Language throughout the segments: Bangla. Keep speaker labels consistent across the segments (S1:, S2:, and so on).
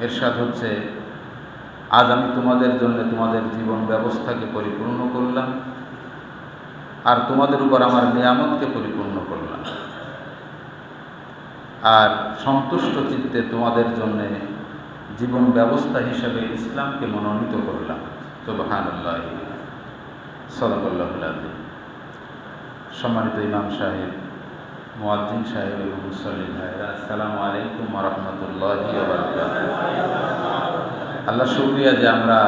S1: এরশাদ হচ্ছে, আজ আমি তোমাদের জন্য তোমাদের জীবন ব্যবস্থাকে পরিপূর্ণ করলাম আর তোমাদের উপর আমার নিয়ামতকে পরিপূর্ণ করলাম। আর সন্তুষ্ট চিত্তে তোমাদের জন্য জীবন ব্যবস্থা হিসাবে ইসলামকে মনোনীত করলাম। সুবহানাল্লাহ। সদাকল্লাহ সম্মানিত ইমাম সাহেব মোয়াজ্জিন সাহেব এবং মুসল্লিম ভাইরা আসসালামু আলাইকুম রহমতুল্লাহ আল্লাহ শুক্রিয়া যে আমরা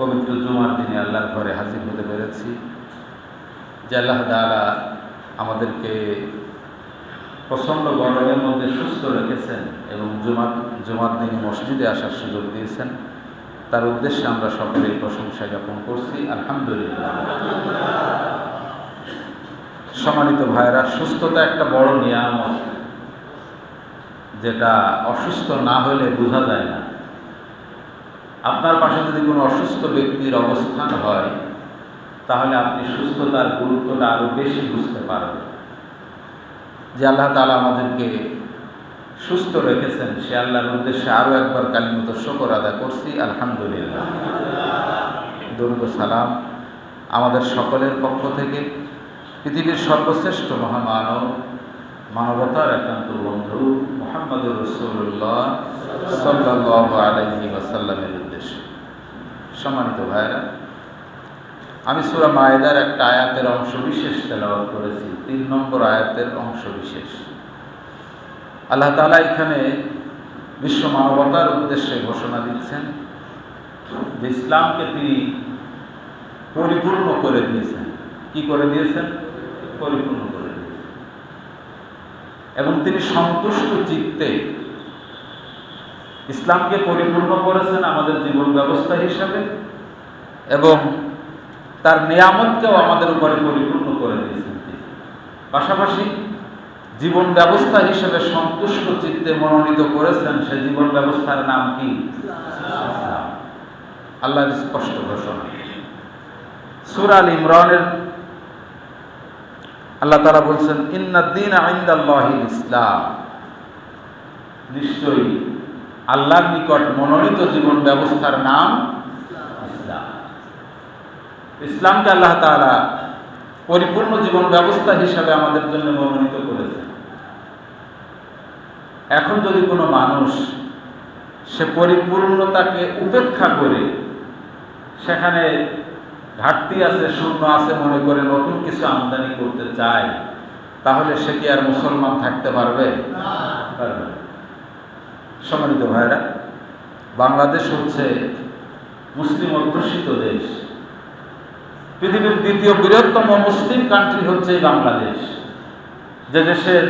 S1: পবিত্র জুমার দিনে আল্লাহর ঘরে হাজির হতে পেরেছি, যে আল্লাহ তাআলা আমাদেরকে প্রচণ্ড গরমের মধ্যে সুস্থ রেখেছেন এবং জুমার জুমার দিনে মসজিদে আসার সুযোগ দিয়েছেন। তার উদ্দেশ্যে আমরা সকলেই প্রশংসা জ্ঞাপন করছি। আলহামদুলিল্লাহ। সম্মানিত ভাইরা সুস্থতা একটা বড় নিয়ামত। যেটা অসুস্থ না হলে বোঝা যায় না। আপনার পাশে যদি কোনো অসুস্থ ব্যক্তির অবস্থান হয়, তাহলে আপনি সুস্থতার গুরুত্বটা আরও বেশি বুঝতে পারবেন। যে আল্লাহ তালা আমাদেরকে সুস্থ রেখেছেন, সে আল্লাহর উদ্দেশ্যে আরও একবার কালিমত শকর আদা করছি, আলহামদুলিল্লাহ। দরুদ সালাম আমাদের সকলের পক্ষ থেকে। পৃথিবীর সর্বশ্রেষ্ঠ মহামানব, মানবতার একান্ত বন্ধু মোহাম্মদ রসুল্লাহ সাল্লাহ আলহি ওয়াসাল্লামের উদ্দেশ্যে। সম্মানিত ভাইরা আমি সুরা মায়েদার একটা আয়াতের অংশ বিশেষ তেলাওয়াত করেছি, তিন নম্বর আয়াতের অংশ বিশেষ। আল্লাহ তালা এখানে বিশ্ব মানবতার উদ্দেশ্যে ঘোষণা দিচ্ছেন যে ইসলামকে তিনি পরিপূর্ণ করে দিয়েছেন। কি করে দিয়েছেন? পরিপূর্ণ করে এবং তিনি সন্তুষ্ট চিত্তে ইসলামকে পরিপূর্ণ করেছেন আমাদের জীবন ব্যবস্থা হিসাবে এবং তার নিয়ামতকেও আমাদের উপরে পরিপূর্ণ করে দিয়েছেন পাশাপাশি জীবন ব্যবস্থা হিসেবে সন্তুষ্ট চিত্তে মনোনীত করেছেন সে জীবন ব্যবস্থার নাম কি? আল্লাহর স্পষ্ট ঘোষণা। সুর আল ইমরানের আল্লাহ তারা বলছেন ইন্নাদ্দিন আইন্দাল্লাহিল ইসলাম। নিশ্চয়ই আল্লাহর নিকট মনোনীত জীবন ব্যবস্থার নাম ইসলাম। ইসলামকে আল্লাহ তাআলা পরিপূর্ণ জীবন ব্যবস্থা হিসাবে আমাদের জন্য মনোনীত করেছেন। এখন যদি কোনো মানুষ সে পরিপূর্ণতাকে উপেক্ষা করে সেখানে ঘাটতি আছে, শূন্য আছে মনে করে নতুন কিছু আমদানি করতে চায়, তাহলে সে কি আর মুসলমান থাকতে পারবে? সম্মানিত ভাইরা বাংলাদেশ হচ্ছে মুসলিম অধ্যুষিত দেশ। পৃথিবীর দ্বিতীয় বৃহত্তম মুসলিম কান্ট্রি হচ্ছে বাংলাদেশ। যে দেশের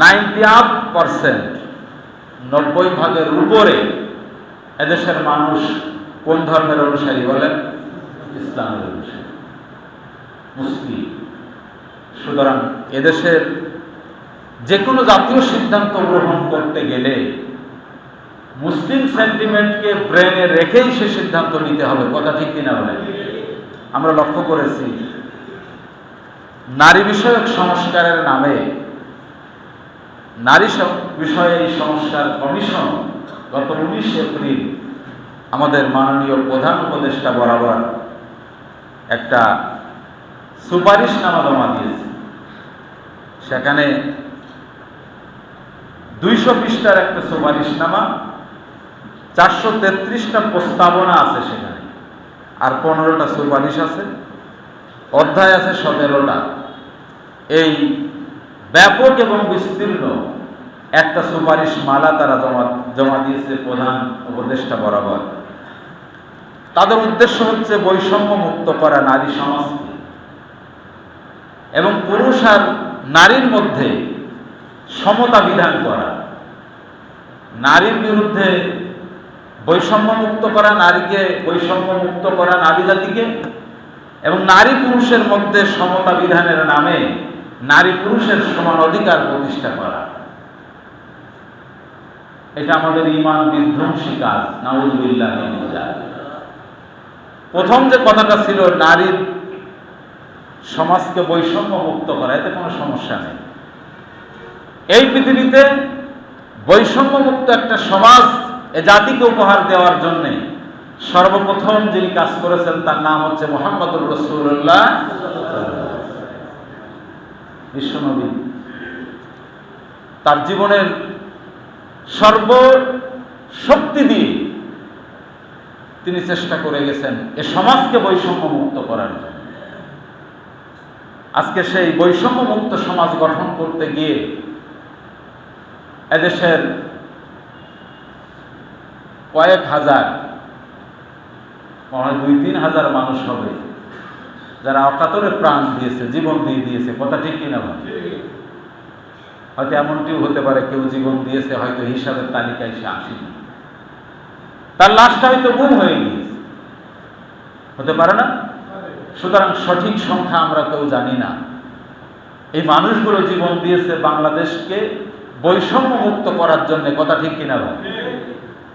S1: নাইনটি আপ পারসেন্ট নব্বই ভাগের উপরে এদেশের মানুষ কোন ধর্মের অনুসারী বলেন? ইসলামের অনুসারী। মুসলিম। সুতরাং এদেশের যে কোনো জাতীয় সিদ্ধান্ত গ্রহণ করতে গেলে মুসলিম সেন্টিমেন্টকে ব্রেনে রেখেই সে সিদ্ধান্ত নিতে হবে। কথা ঠিক কিনা বলে আমরা লক্ষ্য করেছি, নারী বিষয়ক সংস্কারের নামে নারী বিষয়ে এই সংস্কার কমিশন গত উনিশে এপ্রিল আমাদের মাননীয় প্রধান উপদেষ্টা বরাবর একটা সুপারিশনামা জমা দিয়েছে। সেখানে দুইশো পৃষ্ঠার একটা সুপারিশনামা চারশো তেত্রিশটা প্রস্তাবনা আছে সেখানে। আর পনেরোটা সুপারিশ আছে। অধ্যায় আছে সতেরোটা। এই ব্যাপক এবং বিস্তীর্ণ একটা সুপারিশ মালা তারা জমা জমা দিয়েছে প্রধান উপদেষ্টা বরাবর। তাদের উদ্দেশ্য হচ্ছে বৈষম্য মুক্ত করা নারী সমাজকে এবং পুরুষ আর নারীর মধ্যে সমতা বিধান করা। নারীর বিরুদ্ধে বৈষম্য মুক্ত করা, নারীকে বৈষম্য মুক্ত করা নারী জাতিকে এবং নারী পুরুষের মধ্যে সমতা বিধানের নামে নারী পুরুষের সমান অধিকার প্রতিষ্ঠা করা। এটা আমাদের ইমান বিধ্বংসী কাজ। নাউজুবিল্লাহ প্রথম যে কথাটা ছিল নারীর সমাজকে বৈষম্য মুক্ত করা, এতে কোনো সমস্যা নেই। এই পৃথিবীতে বৈষম্য মুক্ত একটা সমাজ এ জাতিকে উপহার দেওয়ার জন্যে সর্বপ্রথম যিনি কাজ করেছেন, তার নাম হচ্ছে মোহাম্মদুর রসুল্লাহ বিশ্বনবী। তার জীবনের সর্ব শক্তি দিয়ে তিনি চেষ্টা করে গেছেন এ সমাজকে বৈষম্য মুক্ত করার জন্য। আজকে সেই বৈষম্য মুক্ত সমাজ গঠন করতে গিয়ে এদেশের কয়েক হাজার মনে দুই তিন হাজার মানুষ হবে যারা অকাতরে প্রাণ দিয়েছে জীবন দিয়ে দিয়েছে কথা ঠিক কিনা ভাই? হয়তো এমনটিও হতে পারে কেউ জীবন দিয়েছে হয়তো হিসাবের তালিকায় সে আসেনি। তার লাশটা হয়তো গুম হয়ে গিয়েছে। হতে পারে না? সুতরাং সঠিক সংখ্যা আমরা কেউ জানি না। এই মানুষগুলো জীবন দিয়েছে বাংলাদেশকে বৈষম্য মুক্ত করার জন্য, কথা ঠিক কিনা ভাই?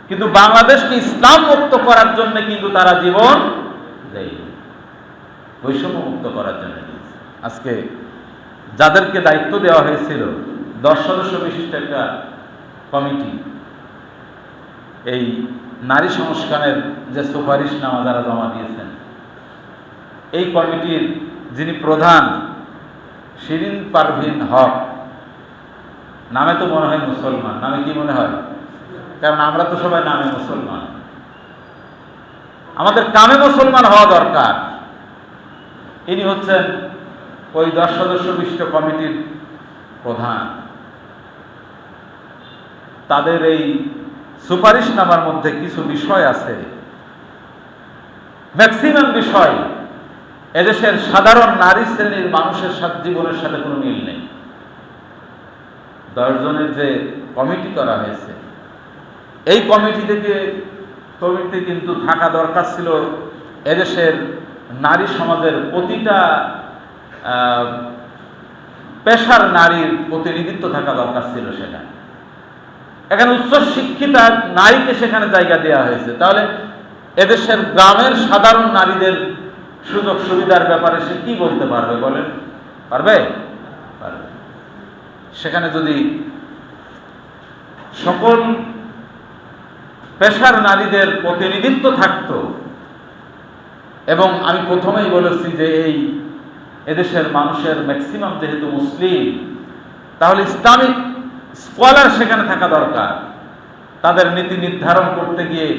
S1: কিন্তু বাংলাদেশকে ইসলাম মুক্ত করার জন্য কিন্তু তারা জীবন দেয়নি। বৈষম্য মুক্ত করার জন্য আজকে যাদেরকে দায়িত্ব দেওয়া হয়েছিল, দশ সদস্য বিশিষ্ট একটা কমিটি, এই নারী সংস্কারের যে সুপারিশনামা যারা জমা দিয়েছেন, এই কমিটির যিনি প্রধান শিরিন পারভিন হক, নামে তো মনে হয় মুসলমান, নামে কি মনে হয়? কারণ আমরা তো সবাই নামে মুসলমান। আমাদের কামে মুসলমান হওয়া দরকার। ইনি হচ্ছেন ওই দশ সদস্য বিশিষ্ট কমিটির প্রধান। তাদের এই সুপারিশনামার মধ্যে কিছু বিষয় আছে। ম্যাক্সিমাম বিষয়, এদেশের সাধারণ নারী শ্রেণির মানুষের সাথে জীবনের সাথে কোনো মিল নেই। দশজনের যে কমিটি করা হয়েছে, এই কমিটি থেকে কমিটি কিন্তু থাকা দরকার ছিল এদেশের নারী সমাজের প্রতিটা পেশার নারীর প্রতিনিধিত্ব থাকা দরকার ছিল সেটা। এখানে উচ্চ শিক্ষিতা নারীকে সেখানে জায়গা দেওয়া হয়েছে। তাহলে এদেশের গ্রামের সাধারণ নারীদের সুযোগ সুবিধার ব্যাপারে সে কি বলতে পারবে বলেন? পারবে? পারবে। সেখানে যদি সকল পেশার নারীদের প্রতিনিধিত্ব থাকতো, এবং আমি প্রথমেই বলেছি যে এই এদেশের মানুষের ম্যাক্সিমাম যেহেতু মুসলিম, তাহলে ইসলামিক স্কলার সেখানে থাকা দরকার। তাদের নীতি নির্ধারণ করতে গিয়ে,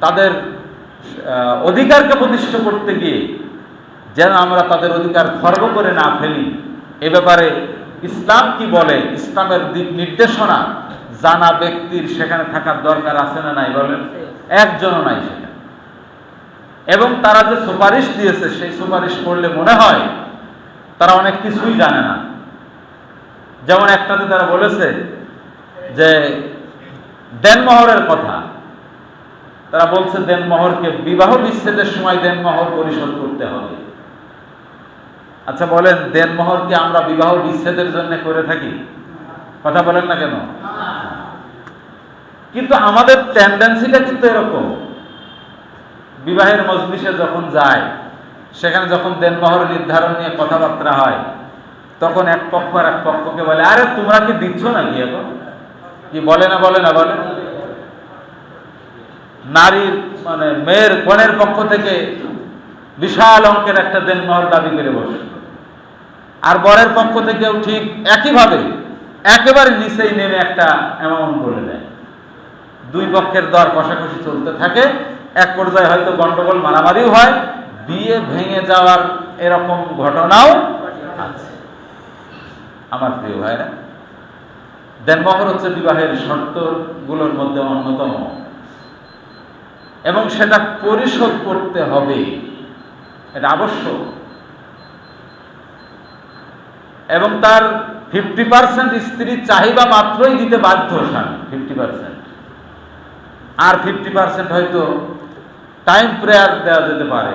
S1: তাদের অধিকারকে প্রতিষ্ঠা করতে গিয়ে, যেন আমরা তাদের অধিকার খর্ব করে না ফেলি। এ ব্যাপারে ইসলাম কি বলে? ইসলামের দিক নির্দেশনা জানা ব্যক্তির সেখানে থাকার দরকার আছে না নাই বলেন? একজনও নাই সেখানে। এবং তারা যে সুপারিশ দিয়েছে, সেই সুপারিশ করলে মনে হয় তারা অনেক কিছুই জানে না। যেমন একটাতে তারা বলেছে যে দেনমোহরের কথা। তারা বলছে, দেনমোহরকে বিবাহ বিচ্ছেদের সময় দেনমোহর পরিশোধ করতে হবে। আচ্ছা বলেন দেনমোহর কি আমরা বিবাহ বিচ্ছেদের জন্য করে থাকি? কথা বলেন না কেন? কিন্তু আমাদের টেন্ডেন্সিটা কিন্তু এরকম। বিবাহের মজলিসে যখন যায়, সেখানে যখন দেনমোহর নির্ধারণ নিয়ে কথাবার্তা হয়, তখন এক পক্ষ আর এক পক্ষকে বলে, আরে, তোমরা কি দিচ্ছ নাকি এখন? কি বলে না বলে না বলে? নারীর মানে মেয়ের কনের পক্ষ থেকে বিশাল অঙ্কের একটা দেনমোহর দাবি করে বসে। আর বরের পক্ষ থেকেও ঠিক একইভাবে একেবারে নিচেই নেমে একটা অ্যামাউন্ট বলে দেয়। দুই পক্ষের দর কষাকষি চলতে থাকে। এক পর্যায়ে হয়তো গন্ডগোল, মারামারিও হয়। বিয়ে ভেঙে যাওয়ার এরকম ঘটনাও আছে। আমার প্রিয় ভাইরা দেনমোহর হচ্ছে বিবাহের শর্তগুলোর মধ্যে অন্যতম। এবং সেটা পরিশোধ করতে হবে। এটা আবশ্যক। এবং তার ফিফটি পার্সেন্ট স্ত্রীর চাহিদা মাত্রই দিতে বাধ্য স্বামী ফিফটি পার্সেন্ট আর ফিফটি পার্সেন্ট হয়তো টাইম প্রেয়ার দেওয়া যেতে পারে।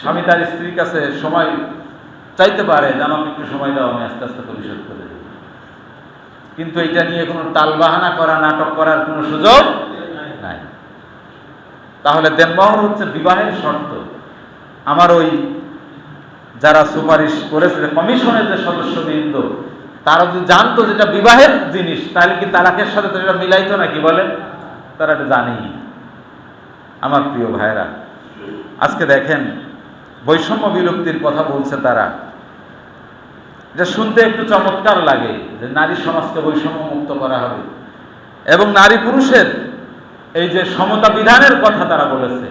S1: স্বামী তার স্ত্রীর কাছে সময় চাইতে পারে যে আমাকে একটু সময় দাও, আমি আস্তে আস্তে পরিশোধ করে দেব কিন্তু এটা নিয়ে কোনো তালবাহানা করা, নাটক করার কোনো সুযোগ নাই। তাহলে দেনমোহর হচ্ছে বিবাহের শর্ত। আমার ওই যারা সুপারিশ করেছে, কমিশনের যে সদস্য সদস্যবৃন্দ, তারা যদি জানতো যেটা বিবাহের জিনিস, তাহলে কি তালাকের সাথে তো এটা মিলাইতো নাকি বলেন? তারা এটা জানেই। আমার প্রিয় ভাইরা আজকে দেখেন বৈষম্য বিলুপ্তির কথা বলছে তারা। এটা শুনতে একটু চমৎকার লাগে যে নারী সমাজকে বৈষম্য মুক্ত করা হবে। এবং নারী পুরুষের এই যে সমতা বিধানের কথা তারা বলেছে,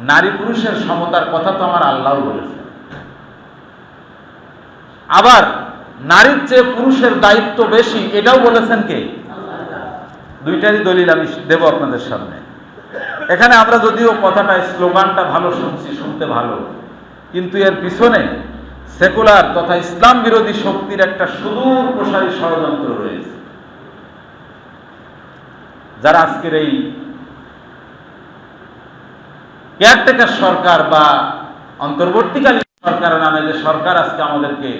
S1: নারী পুরুষের সমতার কথা তো আমার আল্লাহ বলেছে। আবার নারীর চেয়ে পুরুষের দায়িত্ব বেশি, এটাও বলেছেন কে? দুইটারই দলিল আমি দেব আপনাদের সামনে। এখানে আমরা যদিও কথাটা, স্লোগানটা ভালো শুনছি, শুনতে ভালো, কিন্তু এর পিছনে সেকুলার তথা ইসলাম বিরোধী শক্তির একটা সুদূর প্রসারী ষড়যন্ত্র রয়েছে। যারা আজকের এই কেয়ারটেকার সরকার বা অন্তর্বর্তীকালীন সরকারের নামে যে সরকার আজকে আমাদেরকে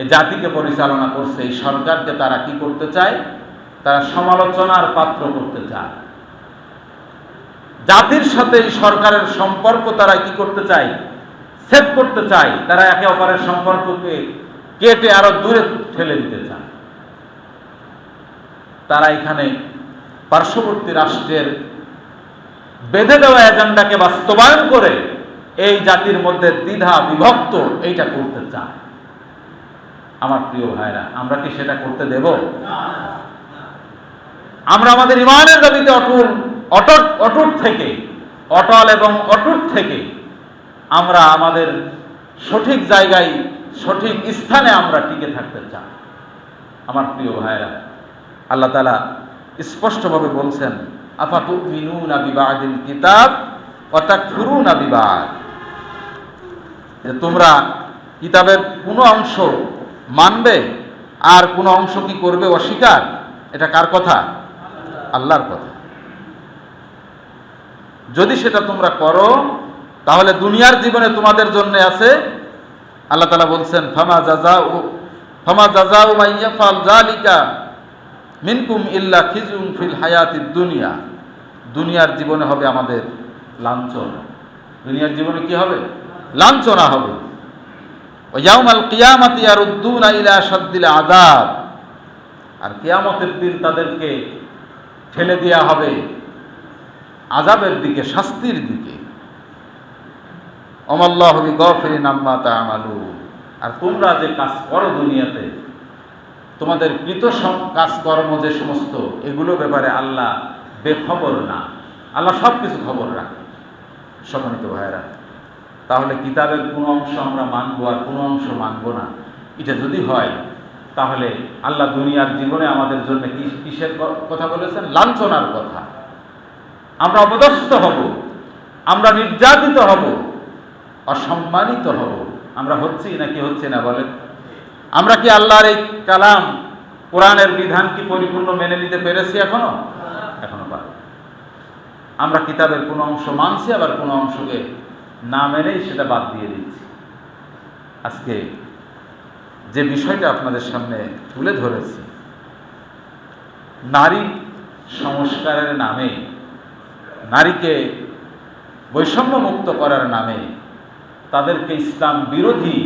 S1: এই জাতিকে পরিচালনা করছে, এই সরকারকে তারা কি করতে চায়? তারা সমালোচনার পাত্র করতে চায়। জাতির সাথে এই সরকারের সম্পর্ক তারা কি করতে চায়? সেভ করতে চায় তারা একে অপরের সম্পর্ককে কেটে আরও দূরে ঠেলে দিতে চায়। তারা এখানে পার্শ্ববর্তী রাষ্ট্রের বেঁধে দেওয়া এজেন্ডাকে বাস্তবায়ন করে এই জাতির মধ্যে দ্বিধা, বিভক্ত এইটা করতে চায়। আমার প্রিয় ভাইরা, আমরা কি সেটা করতে দেব? আমরা আমাদের ইমানের দাবিতে অটুল, অটট, অটুট থেকে, অটল এবং অটুট থেকে আমরা আমাদের সঠিক জায়গায়, সঠিক স্থানে আমরা টিকে থাকতে চাই। আমার প্রিয় ভাইরা আল্লাহ তালা স্পষ্টভাবে বলছেন আফাতু মিনুনা বিবাদিল কিতাব অর্থাৎ ফুরুনা বিবাদ? যে তোমরা কিতাবের কোনো অংশ মানবে আর কোনো অংশ কি করবে অস্বীকার? এটা কার কথা? আল্লাহর কথা। যদি সেটা তোমরা করো তাহলে দুনিয়ার জীবনে তোমাদের জন্য আছে, আল্লাহ তালা বলছেন, ফামা জাজাউ ফামা জাজাউ মাইয়া ফাল মিনকুম ইল্লা খিজুন ফিল হায়াতি দুনিয়া। দুনিয়ার জীবনে হবে আমাদের লাঞ্ছনা। দুনিয়ার জীবনে কি হবে? লাঞ্ছনা হবে। ওয়াউমাল কিয়ামাতি আর উদ্দুনা ইলা সাদ্দিল আদাব আর কিয়ামতের দিন তাদেরকে ঠেলে দেওয়া হবে আজাবের দিকে, শাস্তির দিকে। হবি আর তোমরা যে কাজ করো দুনিয়াতে, তোমাদের কৃত কাজকর্ম যে সমস্ত, এগুলো ব্যাপারে আল্লাহ বেখবর না। আল্লাহ সব কিছু খবর রাখে। সম্মানিত ভাইয়েরা, তাহলে কিতাবের কোনো অংশ আমরা মানবো আর কোনো অংশ মানবো না। এটা যদি হয়, তাহলে আল্লাহ দুনিয়ার জীবনে আমাদের জন্য কিসের কথা বলেছেন? লাঞ্ছনার কথা। আমরা অপদস্থ হব। আমরা নির্যাতিত হব। অসম্মানিত হব। আমরা হচ্ছি নাকি হচ্ছে না, বলেন? আমরা কি আল্লাহর এই কালাম, কোরআনের বিধান কি পরিপূর্ণ মেনে নিতে পেরেছি এখনও? এখনও পারি আমরা কিতাবের কোনো অংশ মানছি, আবার কোনো অংশকে না মেনেই সেটা বাদ দিয়ে দিচ্ছি। আজকে যে বিষয়টা আপনাদের সামনে তুলে ধরেছি, নারী সংস্কারের নামে, নারীকে বৈষম্য মুক্ত করার নামে তাদেরকে ইসলাম বিরোধী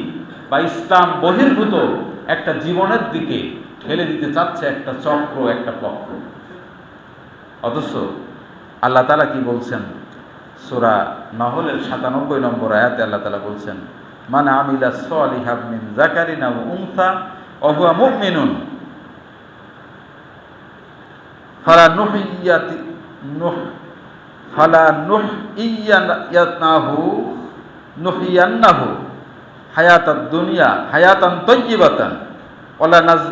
S1: বা ইসলাম বহির্ভূত একটা জীবনের দিকে ঠেলে দিতে চাচ্ছে একটা চক্র, একটা পক্ষ। অথচ আল্লাহ তালা কি বলছেন? সুরা নহলের সাতানব্বই নম্বর আয়াতে আল্লাহ তালা বলছেন মানে আমিলা সলিহাব মিন জাকারিনা ও উনসা অহুয়া মুমিনুন ফালা নুহিয়াতি, নুহ, ফালা নুহ ইয়াতনাহু হায়াতাদ দুনিয়া, হায়াতান ওলা নাজ,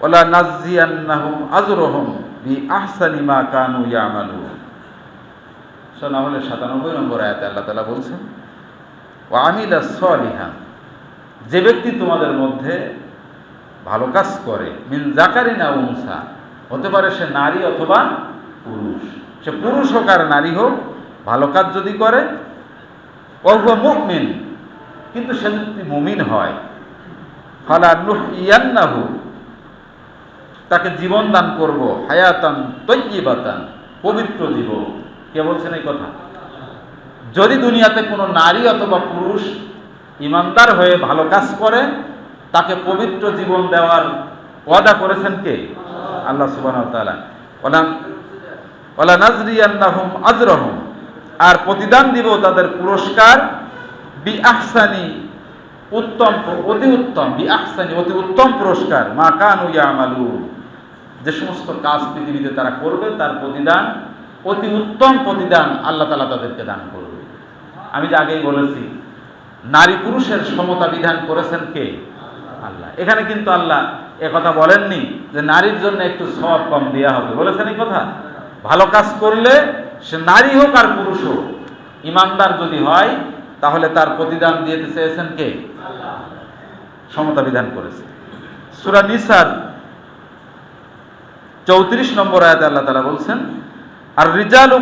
S1: ওলা হলে সাতানব্বই নম্বর আল্লাহ তালা বলছেন আমিলা যে ব্যক্তি তোমাদের মধ্যে ভালো কাজ করে, মিন জাকারি না উংসা হতে পারে সে নারী অথবা পুরুষ। সে পুরুষ হোক আর নারী হোক, ভালো কাজ যদি করে অহুয়া কিন্তু সে যদি মুমিন হয়, ফালা নুহ ইয়ান্নাহু তাকে জীবন দান করব, হায়াতান তৈবাতান পবিত্র জীবন। কে বলছেন এই কথা? যদি দুনিয়াতে কোনো নারী অথবা পুরুষ ইমানদার হয়ে ভালো কাজ করে, তাকে পবিত্র জীবন দেওয়ার ওয়াদা করেছেন কে? আল্লাহ ওলা ওলা নাজরিয়ান্নাহুম আজরহুম। আর প্রতিদান দিব তাদের পুরস্কার বি আহসানি উত্তম অতি উত্তম বি আহসানি অতি উত্তম পুরস্কার, মা কানু ইয়ামালুন। যে সমস্ত কাজ পৃথিবীতে তারা করবে, তার প্রতিদান, অতি উত্তম প্রতিদান আল্লাহ তালা তাদেরকে দান করবে। আমি যে আগেই বলেছি, নারী পুরুষের সমতা বিধান করেছেন কে? আল্লাহ। এখানে কিন্তু আল্লাহ কথা বলেননি যে নারীর জন্য একটু সব কম দেওয়া হবে। বলেছেন এই কথা? ভালো কাজ করলে সে নারী হোক আর পুরুষ হোক ইমানদার যদি হয় তাহলে তার প্রতিদান দিতে চেয়েছেন কে? সমতা বিধান করেছে। সুরা নিসার চৌত্রিশ নম্বর আয়াতে আল্লাহ তালা বলছেন আর রিজালু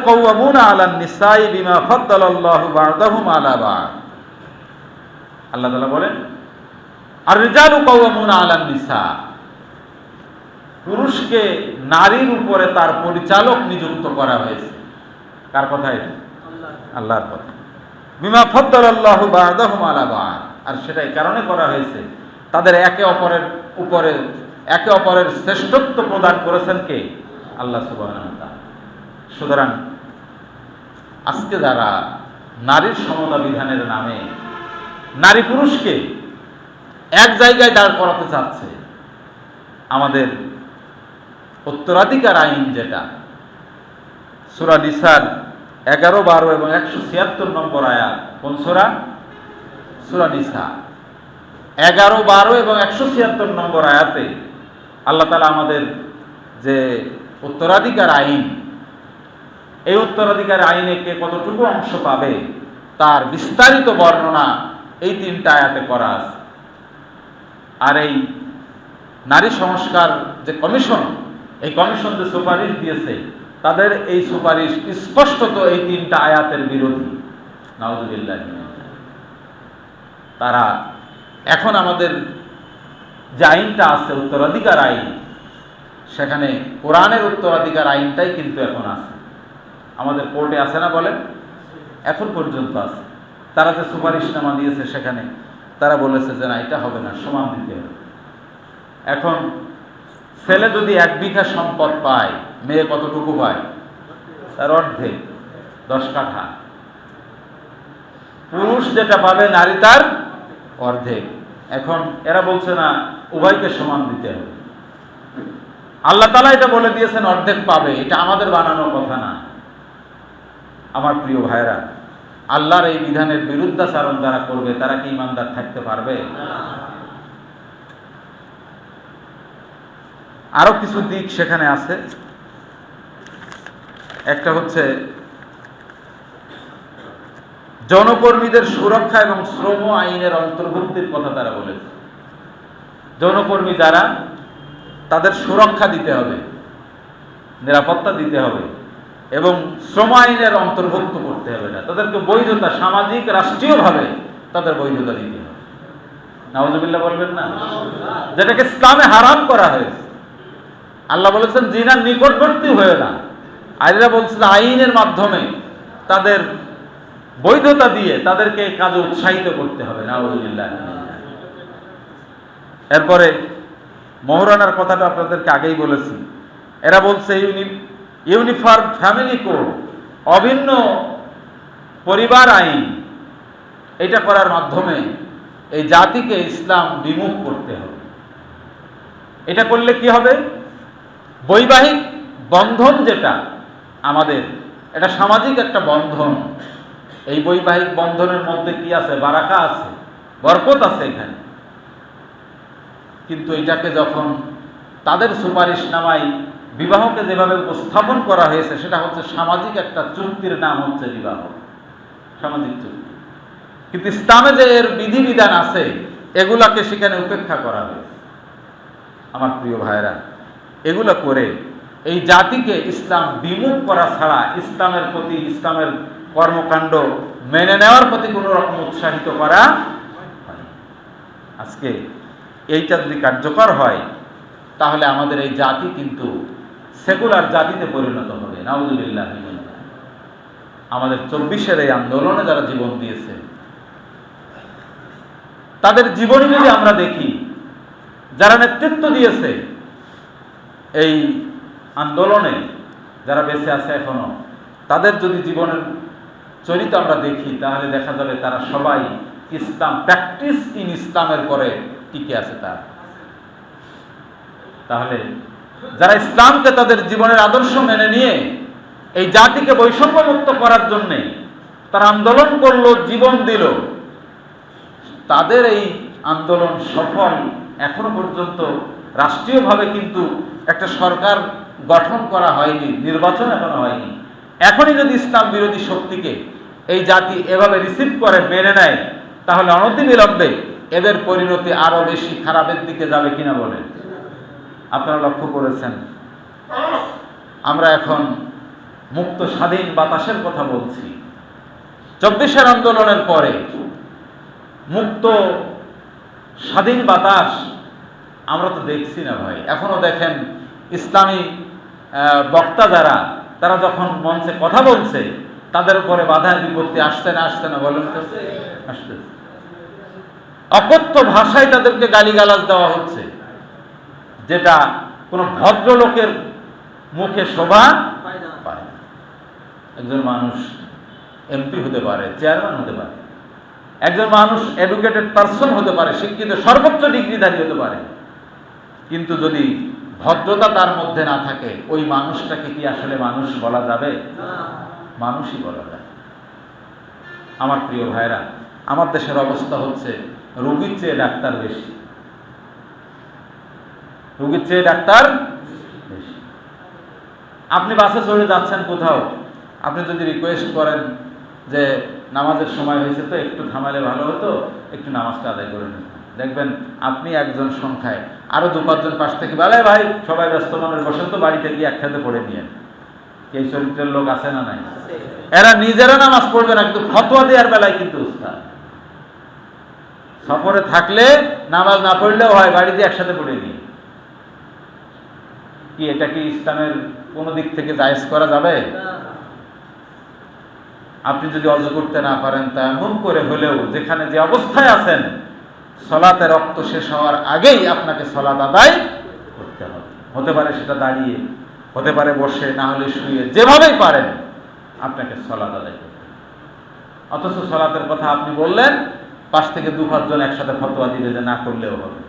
S1: আলা নিসাই বিমা ফদ্দালাল্লাহু বা'দাহুম আলা বা'দ। আল্লাহ তাআলা বলেন আর রিজালু কৌয়ামুনা আলা নিসা। পুরুষকে নারীর উপরে তার পরিচালক নিযুক্ত করা হয়েছে। কার কথা এটা? আল্লাহর কথা। বিমা ফদ্দালাল্লাহু বা'দাহুম আলা বা'দ। আর সেটা এই কারণে করা হয়েছে, তাদের একে অপরের উপরে, একে অপরের শ্রেষ্ঠত্ব প্রদান করেছেন কে? আল্লাহ ওয়া সুতরাং আজকে যারা নারীর সমতা বিধানের নামে নারী পুরুষকে এক জায়গায় দাঁড় করাতে চাচ্ছে, আমাদের উত্তরাধিকার আইন যেটা সুরা নিসার এগারো, বারো এবং একশো ছিয়াত্তর নম্বর আয়াত। কোন সুরা? সুরা নিসা। এগারো, বারো এবং একশো ছিয়াত্তর নম্বর আয়াতে আল্লাহ তালা আমাদের যে উত্তরাধিকার আইন, এই উত্তরাধিকার আইনে কে কতটুকু অংশ পাবে, তার বিস্তারিত বর্ণনা এই তিনটা আয়াতে করা আছে। আর এই নারী সংস্কার যে কমিশন, এই কমিশন যে সুপারিশ দিয়েছে তাদের এই সুপারিশ স্পষ্টত এই তিনটা আয়াতের বিরোধী। নাউজুবিল্লাহ। তারা এখন আমাদের যে আইনটা আছে, উত্তরাধিকার আইন, সেখানে কোরআনের উত্তরাধিকার আইনটাই কিন্তু এখন আছে। আমাদের কোর্টে আছে না বলেন? এখন পর্যন্ত আছে। তারা যে সুপারিশনামা দিয়েছে সেখানে, তারা বলেছে যে না, এটা হবে না, সমান দিতে হবে। এখন ছেলে যদি এক বিঘা সম্পদ পায় মেয়ে কতটুকু পায় তার অর্ধেক, দশ কাঠা। পুরুষ যেটা পাবে নারী তার অর্ধেক। এখন এরা বলছে না, উভয়কে সমান দিতে হবে। আল্লাহ তালা এটা বলে দিয়েছেন, অর্ধেক পাবে। এটা আমাদের বানানোর কথা না। আমার প্রিয় ভাইরা আল্লাহর এই বিধানের বিরুদ্ধাচারণ যারা করবে, তারা কি ইমানদার থাকতে পারবে? আরও কিছু দিক সেখানে আছে। একটা হচ্ছে যৌনকর্মীদের সুরক্ষা এবং শ্রম আইনের অন্তর্ভুক্তির কথা তারা বলেছে। যৌনকর্মী যারা, তাদের সুরক্ষা দিতে হবে, নিরাপত্তা দিতে হবে এবং শ্রম আইনের অন্তর্ভুক্ত করতে হবে না। তাদেরকে বৈধতা, সামাজিক, রাষ্ট্রীয়ভাবে তাদের বৈধতা দিতে হবে। নাওজবিল্লা বলবেন না? যেটাকে ইসলামে হারাম করা হয়েছে। আল্লাহ বলেছেন, জিনার নিকটবর্তী হয়ে না। আইরা বলছেন আইনের মাধ্যমে তাদের বৈধতা দিয়ে তাদেরকে কাজে উৎসাহিত করতে হবে নাওজবিল্লাহ এরপরে মহরানার কথাটা আপনাদেরকে আগেই বলেছি। এরা বলছে ইউনি ইউনিফর্ম ফ্যামিলি কোড, অভিন্ন পরিবার আইন, এটা করার মাধ্যমে এই জাতিকে ইসলাম বিমুখ করতে হবে। এটা করলে কি হবে? বৈবাহিক বন্ধন যেটা আমাদের। এটা সামাজিক একটা বন্ধন। এই বৈবাহিক বন্ধনের মধ্যে কি আছে? বারাকা আছে, বরকত আছে এখানে। কিন্তু এটাকে যখন তাদের সুপারিশ নামায়, বিবাহকে যেভাবে উপস্থাপন করা হয়েছে, সেটা হচ্ছে সামাজিক একটা চুক্তির নাম হচ্ছে বিবাহ। সামাজিক চুক্তি। কিন্তু ইসলামে যে এর বিধিবিধান আছে, এগুলাকে সেখানে উপেক্ষা করা হয়েছে। আমার প্রিয় ভাইরা এগুলো করে এই জাতিকে ইসলাম বিমুখ করা ছাড়া ইসলামের প্রতি ইসলামের কর্মকাণ্ড মেনে নেওয়ার প্রতি কোনো রকম উৎসাহিত করা আজকে এইটা যদি কার্যকর হয়, তাহলে আমাদের এই জাতি কিন্তু সেকুলার জাতিতে পরিণত হবে। নাউজুবিল্লাহ আমাদের চব্বিশের এই আন্দোলনে যারা জীবন দিয়েছে, তাদের জীবনী যদি আমরা দেখি, যারা নেতৃত্ব দিয়েছে, এই আন্দোলনে যারা বেঁচে আছে এখনও, তাদের যদি জীবনের চরিত আমরা দেখি, তাহলে দেখা যাবে তারা সবাই ইসলাম প্র্যাকটিস ইন ইসলামের পরে টিকে আছে তার। তাহলে যারা ইসলামকে তাদের জীবনের আদর্শ মেনে নিয়ে এই জাতিকে বৈষম্যমুক্ত করার জন্যে তারা আন্দোলন করল, জীবন দিল, তাদের এই আন্দোলন সফল এখনও পর্যন্ত রাষ্ট্রীয়ভাবে কিন্তু একটা সরকার গঠন করা হয়নি, নির্বাচন এখনও হয়নি। এখনই যদি ইসলাম বিরোধী শক্তিকে এই জাতি এভাবে রিসিভ করে, মেনে নেয়, তাহলে অনতিবিলম্বে এদের পরিণতি আরও বেশি খারাপের দিকে যাবে কিনা বলেন। আপনারা লক্ষ্য করেছেন। আমরা এখন মুক্ত স্বাধীন বাতাসের কথা বলছি। চব্বিশের আন্দোলনের পরে মুক্ত স্বাধীন বাতাস আমরা তো দেখছি না ভাই। এখনও দেখেন ইসলামী বক্তা যারা, তারা যখন মঞ্চে কথা বলছে, তাদের উপরে বাধা বিপত্তি আসছে না আসছে না, বলেন তো? অকথ্য ভাষায় তাদেরকে গালিগালাজ দেওয়া হচ্ছে, যেটা কোনো ভদ্রলোকের মুখে শোভা পায় একজন মানুষ এমপি হতে পারে চেয়ারম্যান হতে পারে, একজন মানুষ এডুকেটেড পারসন হতে পারে, শিক্ষিত, সর্বোচ্চ ডিগ্রিধারী হতে পারে, কিন্তু যদি ভদ্রতা তার মধ্যে না থাকে, ওই মানুষটাকে কি আসলে মানুষ বলা যাবে? মানুষই বলা যায়। আমার প্রিয় ভাইরা আমার দেশের অবস্থা হচ্ছে, রোগীর চেয়ে ডাক্তার বেশি। রোগীর চেয়ে ডাক্তার বেশি। আপনি বাসে চড়ে যাচ্ছেন কোথাও, আপনি যদি রিকোয়েস্ট করেন যে, নামাজের সময় হয়েছে তো, একটু থামালে ভালো হতো, একটু নামাজটা আদায় করে নিন দেখবেন আপনি একজন সংখ্যায়। আরও দু পাঁচজন পাশ থেকে বলে, ভাই, সবাই ব্যস্ত, মানুষ, বসেন তো বাড়িতে গিয়ে একসাথে পড়ে নিয়ে। এই চরিত্রের লোক আছে না নাই? এরা নিজেরা নামাজ পড়বে না, কিন্তু ফতোয়া দেওয়ার বেলায় কিন্তু উস্তাদ। সফরে থাকলে নামাজ না পড়লেও হয়, বাড়িতে একসাথে পড়ে নিয়ে। কি এটা কি ইসলামের কোনো দিক থেকে জায়েজ করা যাবে? আপনি যদি অজু করতে না পারেন, তা এমন করে হলেও যেখানে যে অবস্থায় আছেন সলাতে রক্ত শেষ হওয়ার আগেই আপনাকে সলাত আদায় করতে হবে। হতে পারে সেটা দাঁড়িয়ে, হতে পারে বসে, না হলে শুয়ে, যেভাবেই পারেন আপনাকে সলাত আদায় করতে। অথচ সলাতের কথা আপনি বললেন পাশ থেকে দু পাঁচজন একসাথে ফতোয়া দিলে যে না করলেও হবে।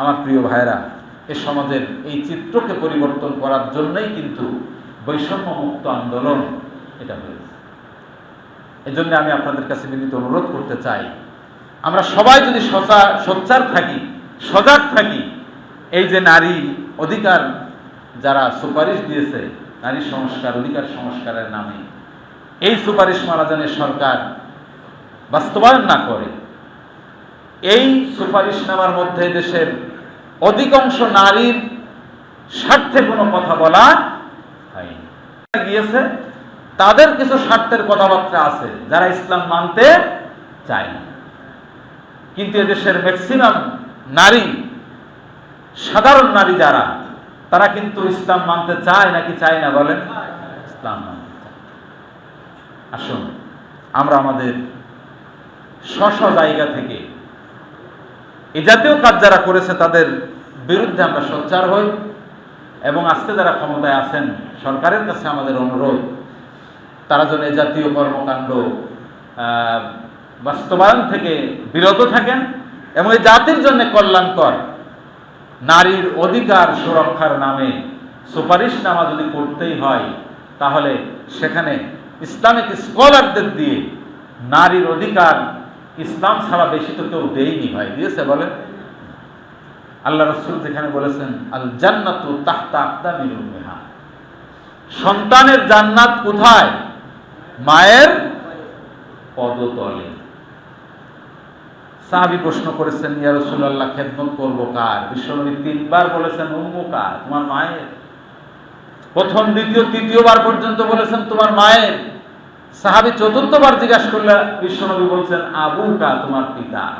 S1: আমার প্রিয় ভাইরা এ সমাজের এই চিত্রকে পরিবর্তন করার জন্যই কিন্তু বৈষম্য মুক্ত আন্দোলন এটা হয়েছে। এজন্য আমি আপনাদের কাছে বিনীত অনুরোধ করতে চাই। আমরা সবাই যদি সচা সোচ্চার থাকি, সজাগ থাকি, এই যে নারী অধিকার যারা সুপারিশ দিয়েছে, নারী সংস্কার, অধিকার সংস্কারের নামে, এই সুপারিশ মারাজানের সরকার বাস্তবায়ন না করে, এই সুপারিশ নেওয়ার মধ্যে দেশের অধিকাংশ নারীর স্বার্থে কোনো কথা বলা হয়নি। গিয়েছে তাদের কিছু স্বার্থের কথাবার্তা আছে যারা ইসলাম মানতে চায় না। কিন্তু এদেশের ম্যাক্সিমাম নারী, সাধারণ নারী যারা, তারা কিন্তু ইসলাম মানতে চায় নাকি চায় না বলেন? ইসলাম মানতে চায়। আসুন, আমরা আমাদের স্ব জায়গা থেকে এই জাতীয় কাজ যারা করেছে তাদের বিরুদ্ধে আমরা সোচ্চার হই এবং আজকে যারা ক্ষমতায় আছেন, সরকারের কাছে আমাদের অনুরোধ তারা যেন জাতীয় কর্মকাণ্ড বাস্তবায়ন থেকে বিরত থাকেন এবং এই জাতির জন্য কল্যাণকর। নারীর অধিকার সুরক্ষার নামে সুপারিশনামা যদি করতেই হয়, তাহলে সেখানে ইসলামিক স্কলারদের দিয়ে নারীর অধিকার ইসলাম ছাড়া বেশি তো কেউ দেয়নি ভাই দিয়েছে বলেন। আল্লাহ রসুল যেখানে বলেছেন আল জান্নাতু তাহতা সন্তানের জান্নাত কোথায়? মায়ের পদতলে। সাহাবী প্রশ্ন করেছেন, ইয়া রাসূলুল্লাহ, খেদমত করব কার? বিশ্বনবী তিনবার বলেছেন, উম্মু কার? তোমার মায়ের? প্রথম, দ্বিতীয়, তৃতীয়বার পর্যন্ত বলেছেন, তোমার মায়ের? সাহাবী চতুর্থবার জিজ্ঞাসা করলে বিশ্বনবী বলছেন, আবু কা, তোমার পিতা।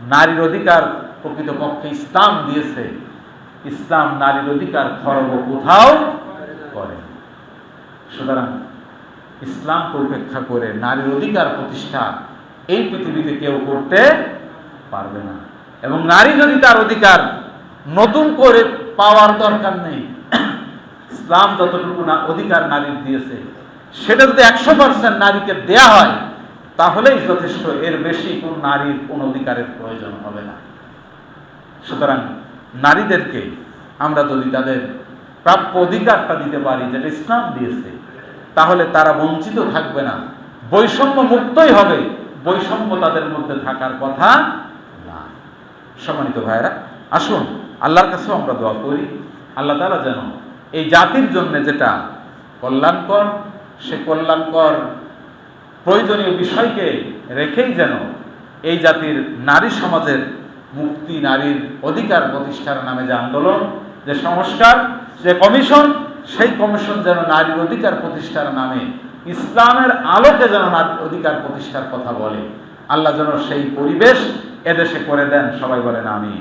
S1: নারীর অধিকার প্রকৃতপক্ষে ইসলাম দিয়েছে। ইসলাম নারীর অধিকার খরব কোথাও করে সুতরাং ইসলামকে উপেক্ষা করে, নারীর অধিকার প্রতিষ্ঠা এই পৃথিবীতে কেউ করতে পারবে না। এবং নারী যদি তার অধিকার নতুন করে পাওয়ার দরকার নেই, ইসলাম যতটুকু না অধিকার নারীর দিয়েছে, সেটা যদি একশো পার্সেন্ট নারীকে দেয়া হয়, তাহলেই যথেষ্ট, এর বেশি কোন নারীর কোন অধিকারের প্রয়োজন হবে না। সুতরাং নারীদেরকে আমরা যদি তাদের প্রাপ্য অধিকারটা দিতে পারি, যেটা ইসলাম দিয়েছে তাহলে তারা বঞ্চিত থাকবে না। বৈষম্য মুক্তই হবে। বৈষম্য তাদের মধ্যে থাকার কথা না সম্মানিত ভাইরা আসুন, আল্লাহর কাছেও আমরা দোয়া করি। আল্লাহ তালা যেন এই জাতির জন্য যেটা কল্যাণকর, সে কল্যাণকর প্রয়োজনীয় বিষয়কে রেখেই যেন এই জাতির নারী সমাজের মুক্তি, নারীর অধিকার প্রতিষ্ঠার নামে যে আন্দোলন, যে সংস্কার, যে কমিশন সেই কমিশন যেন নারীর অধিকার প্রতিষ্ঠার নামে, ইসলামের আলোকে যেন নারী অধিকার প্রতিষ্ঠার কথা বলে। আল্লাহ যেন সেই পরিবেশ এদেশে করে দেন, সবাই বলেন আমি